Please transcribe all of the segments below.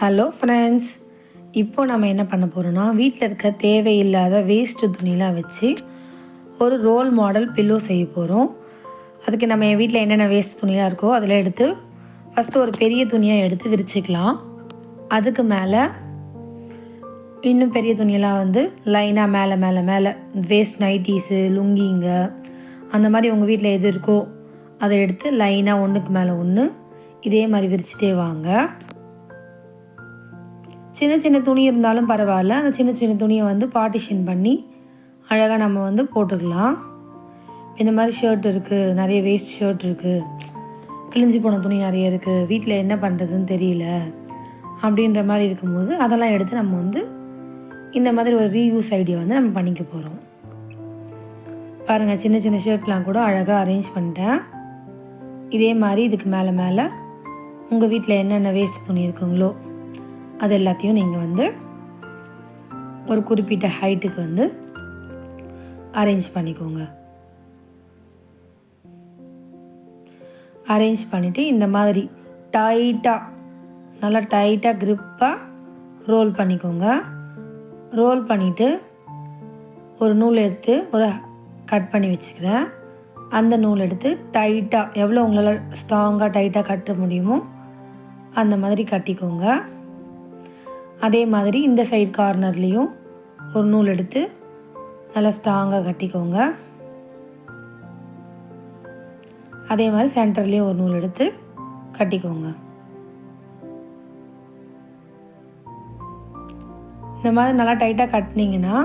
Hello friends இப்போ நம்ம என்ன பண்ண போகிறோம்னா வீட்டில் இருக்க தேவையில்லாத வேஸ்ட்டு துணிலாம் வச்சு ஒரு ரோல் மாடல் பில்லோ செய்ய போகிறோம் அதுக்கு நம்ம என் வீட்டில் என்னென்ன வேஸ்ட் துணியாக இருக்கோ அதில் எடுத்து ஃபஸ்ட்டு ஒரு பெரிய துணியாக எடுத்து விரிச்சிக்கலாம். அதுக்கு மேலே இன்னும் பெரிய துணியெல்லாம் வந்து லைனாக மேலே மேலே மேலே வேஸ்ட் நைட்டிஸு லுங்கிங்க அந்த மாதிரி உங்கள் வீட்டில் எது இருக்கோ அதை எடுத்து லைனாக ஒன்றுக்கு மேலே ஒன்று இதே மாதிரி விரிச்சிட்டே வாங்க. சின்ன சின்ன துணி இருந்தாலும் பரவாயில்ல. அந்த சின்ன சின்ன துணியை வந்து பார்ட்டிஷன் பண்ணி அழகாக நம்ம வந்து போட்டுக்கலாம். இந்த மாதிரி ஷர்ட் இருக்குது நிறைய வேஸ்ட் ஷர்ட் இருக்குது கிழிஞ்சு போன துணி நிறைய இருக்குது வீட்டில் என்ன பண்ணுறதுன்னு தெரியல. அப்படின்ற மாதிரி இருக்கும்போது அதெல்லாம் எடுத்து நம்ம வந்து இந்த மாதிரி ஒரு ரீயூஸ் ஐடியா வந்து நம்ம பண்ணிக்க போகிறோம் பாருங்கள் சின்ன சின்ன ஷர்ட்லாம் கூட அழகாக அரேஞ்ச் பண்ணிட்டேன். இதே மாதிரி இதுக்கு மேலே மேலே உங்கள் வீட்டில் என்னென்ன வேஸ்ட் துணி இருக்குங்களோ அது எல்லாத்தையும் நீங்கள் வந்து ஒரு குறிப்பிட்ட ஹைட்டுக்கு வந்து அரேஞ்ச் பண்ணிக்கோங்க. அரேஞ்ச் பண்ணிவிட்டு இந்த மாதிரி டைட்டாக நல்லா டைட்டாக க்ரிப்பாக ரோல் பண்ணிக்கோங்க. ரோல் பண்ணிவிட்டு ஒரு நூல் எடுத்து ஒரு கட் பண்ணி வச்சுக்கிறேன். அந்த நூல் எடுத்து டைட்டாக எவ்வளோ உங்களால் ஸ்ட்ராங்காக டைட்டாக கட்ட முடியுமோ அந்த மாதிரி கட்டிக்கோங்க. அதே மாதிரி இந்த சைடு கார்னர்லேயும் ஒரு நூல் எடுத்து நல்லா ஸ்ட்ராங்காக கட்டிக்கோங்க. அதே மாதிரி சென்டர்லேயும் ஒரு நூல் எடுத்து கட்டிக்கோங்க. இந்த மாதிரி நல்லா டைட்டாக கட்டினீங்கன்னா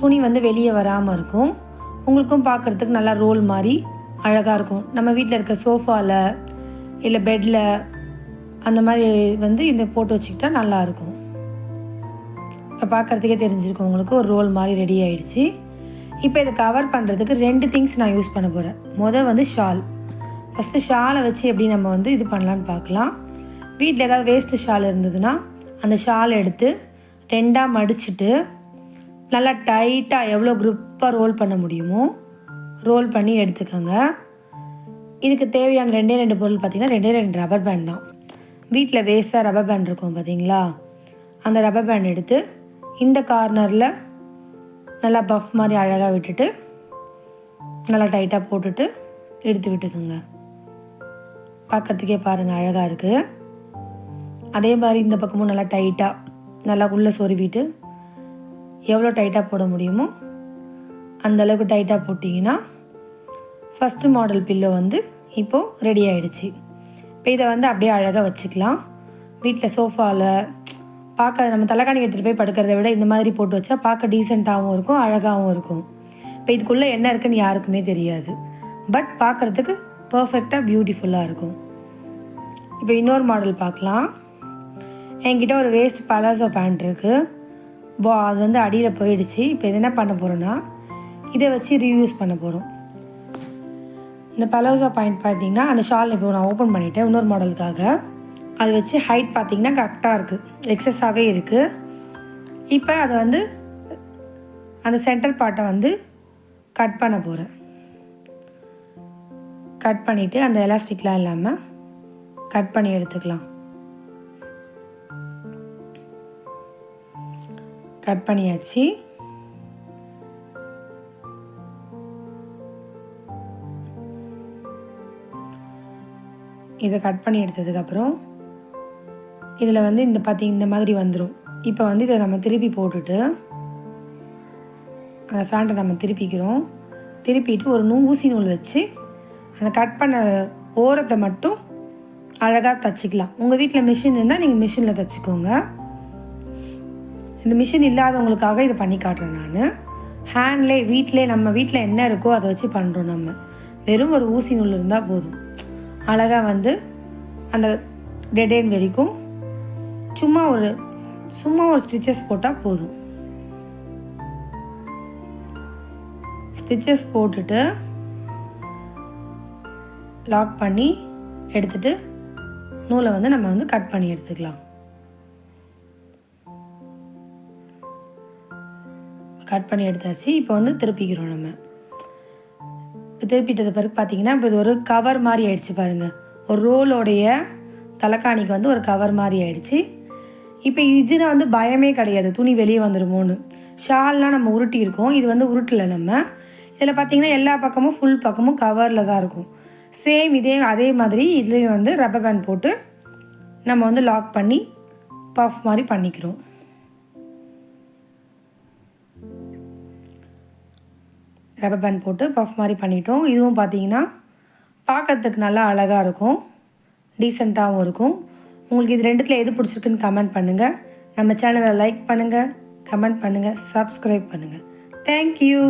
துணி வந்து வெளியே வராமல் இருக்கும். உங்களுக்கும் பார்க்குறதுக்கு நல்லா ரோல் மாதிரி அழகாக இருக்கும். நம்ம வீட்டில் இருக்க சோஃபாவில் இல்லை பெட்டில் அந்த மாதிரி வந்து இந்த போட்டு வச்சுக்கிட்டா நல்லாயிருக்கும். இப்போ பார்க்குறதுக்கே தெரிஞ்சிருக்கும் உங்களுக்கு ஒரு ரோல் மாதிரி ரெடி ஆயிடுச்சு. இப்போ இதை கவர் பண்ணுறதுக்கு ரெண்டு திங்ஸ் நான் யூஸ் பண்ண போகிறேன் மொதல் வந்து ஷால் ஃபஸ்ட்டு ஷாலை வச்சு எப்படி நம்ம வந்து இது பண்ணலான்னு பார்க்கலாம். வீட்டில் ஏதாவது வேஸ்ட்டு ஷால் இருந்ததுன்னா அந்த ஷாலை எடுத்து ரெண்டாக மடிச்சுட்டு நல்லா டைட்டாக எவ்வளோ குரூப்பாக ரோல் பண்ண முடியுமோ ரோல் பண்ணி எடுத்துக்கோங்க. இதுக்கு தேவையான ரெண்டே ரெண்டு பொருள் பார்த்திங்கன்னா ரெண்டே ரெண்டு ரப்பர் பேண்ட் தான். வீட்டில் வேஸ்ட்டாக ரப்பர் பேண்ட் இருக்கும் பார்த்தீங்களா அந்த ரப்பர் பேண்ட் எடுத்து இந்த கார்னரில் நல்லா பஃப் மாதிரி அழகாக விட்டுட்டு நல்லா டைட்டாக போட்டுட்டு எடுத்து விட்டுக்குங்க. பக்கத்துக்கே பாருங்கள் அழகாக இருக்குது அதே மாதிரி இந்த பக்கமும் நல்லா டைட்டாக நல்லா உள்ளே சொருவிட்டு எவ்வளோ டைட்டாக போட முடியுமோ அந்தளவுக்கு டைட்டாக போட்டிங்கன்னா ஃபஸ்ட்டு மாடல் பில்லோ வந்து இப்போது ரெடி ஆகிடுச்சு இதை வந்து அப்படியே அழகாக வச்சுக்கலாம். வீட்டில் சோஃபாவில் பார்க்க நம்ம தலைக்காணி எடுத்துகிட்டு போய் படுக்கிறத விட இந்த மாதிரி போட்டு வச்சா பார்க்க டீசெண்டாகவும் இருக்கும் அழகாகவும் இருக்கும். இப்போ இதுக்குள்ளே என்ன இருக்குன்னு யாருக்குமே தெரியாது. பட் பார்க்குறதுக்கு பர்ஃபெக்டாக பியூட்டிஃபுல்லாக இருக்கும். இப்போ இன்னொரு மாடல் பார்க்கலாம். என்கிட்ட ஒரு வேஸ்ட் பலாசோ பேண்ட் இருக்குது பா அது வந்து அடியில் போயிடுச்சு. இப்போ இது என்ன பண்ண போகிறோன்னா இதை வச்சு ரீயூஸ் பண்ண போகிறோம் இந்த பலோசா பாயிண்ட் பார்த்தீங்கன்னா அந்த ஷால் இப்போ நான் ஓப்பன் பண்ணிட்டேன் இன்னொரு மாடலுக்காக அது வச்சு ஹைட் பார்த்தீங்கன்னா கரெக்டாக இருக்குது எக்ஸஸாகவே இருக்குது இப்போ அதை வந்து அந்த சென்டர் பார்ட்டை வந்து கட் பண்ண போகிறேன் கட் பண்ணிவிட்டு அந்த எலாஸ்டிக்லாம் இல்லாமல் கட் பண்ணி எடுத்துக்கலாம். கட் பண்ணியாச்சு. இதை கட் பண்ணி எடுத்ததுக்கப்புறம் இதில் வந்து இந்த பார்த்தி இந்த மாதிரி வந்துடும் இப்போ வந்து இதை நம்ம திருப்பி போட்டுட்டு அந்த ஃபேண்ட்டை நம்ம திருப்பிக்கிறோம். திருப்பிட்டு ஒரு நூ ஊசி நூல் வச்சு அந்த கட் பண்ண ஓரத்தை மட்டும் அழகாக தச்சுக்கலாம். உங்கள் வீட்டில் மிஷின் இருந்தால் நீங்கள் மிஷினில் தச்சுக்கோங்க. இந்த மிஷின் இல்லாதவங்களுக்காக இதை பண்ணி காட்டுறேன் நான். ஹேண்ட்லே வீட்டிலே நம்ம வீட்டில் என்ன இருக்கோ அதை வச்சு பண்ணுறோம் நம்ம. வெறும் ஒரு ஊசி நூல் இருந்தால் போதும். அழகாக வந்து அந்த டெடேன் வரைக்கும் சும்மா ஒரு சும்மா ஒரு ஸ்டிச்சஸ் போட்டால் போதும். ஸ்டிச்சஸ் போட்டுட்டு லாக் பண்ணி எடுத்துட்டு நூலை வந்து நம்ம வந்து கட் பண்ணி எடுத்துக்கலாம். கட் பண்ணி எடுத்தாச்சு. இப்போ வந்து திருப்பிக்கிறோம் நம்ம. திருப்பிட்டது பிறகு பார்த்தீங்கன்னா இப்போ இது ஒரு கவர் மாதிரி ஆயிடுச்சு பாருங்கள் ஒரு ரோலோடைய தலைக்காணிக்கு வந்து ஒரு கவர் மாதிரி ஆயிடுச்சு. இப்போ இதில் வந்து பயமே கிடையாது. துணி வெளியே வந்துடுமோன்னு ஷால்லாம் நம்ம உருட்டி இருக்கோம் இது வந்து உருட்டலை நம்ம. இதில் பார்த்தீங்கன்னா எல்லா பக்கமும் ஃபுல் பக்கமும் கவரில் தான் இருக்கும். சேம் இதே அதே மாதிரி இதுலேயும் வந்து ரப்பர் பேண்ட் போட்டு நம்ம வந்து லாக் பண்ணி பஃப் மாதிரி பண்ணிக்கிறோம். ரப்பர் பேண்ட் போட்டு பஃப் மாதிரி பண்ணிட்டோம். இதுவும் பார்த்தீங்கன்னா பார்க்கறதுக்கு நல்லா அழகாக இருக்கும். டீசெண்டாகவும் இருக்கும். உங்களுக்கு இது ரெண்டுத்தில் எது பிடிச்சிருக்குன்னு கமெண்ட் பண்ணுங்கள் நம்ம சேனலை லைக் பண்ணுங்கள் கமெண்ட் பண்ணுங்கள் சப்ஸ்கிரைப் பண்ணுங்கள் தேங்க்யூ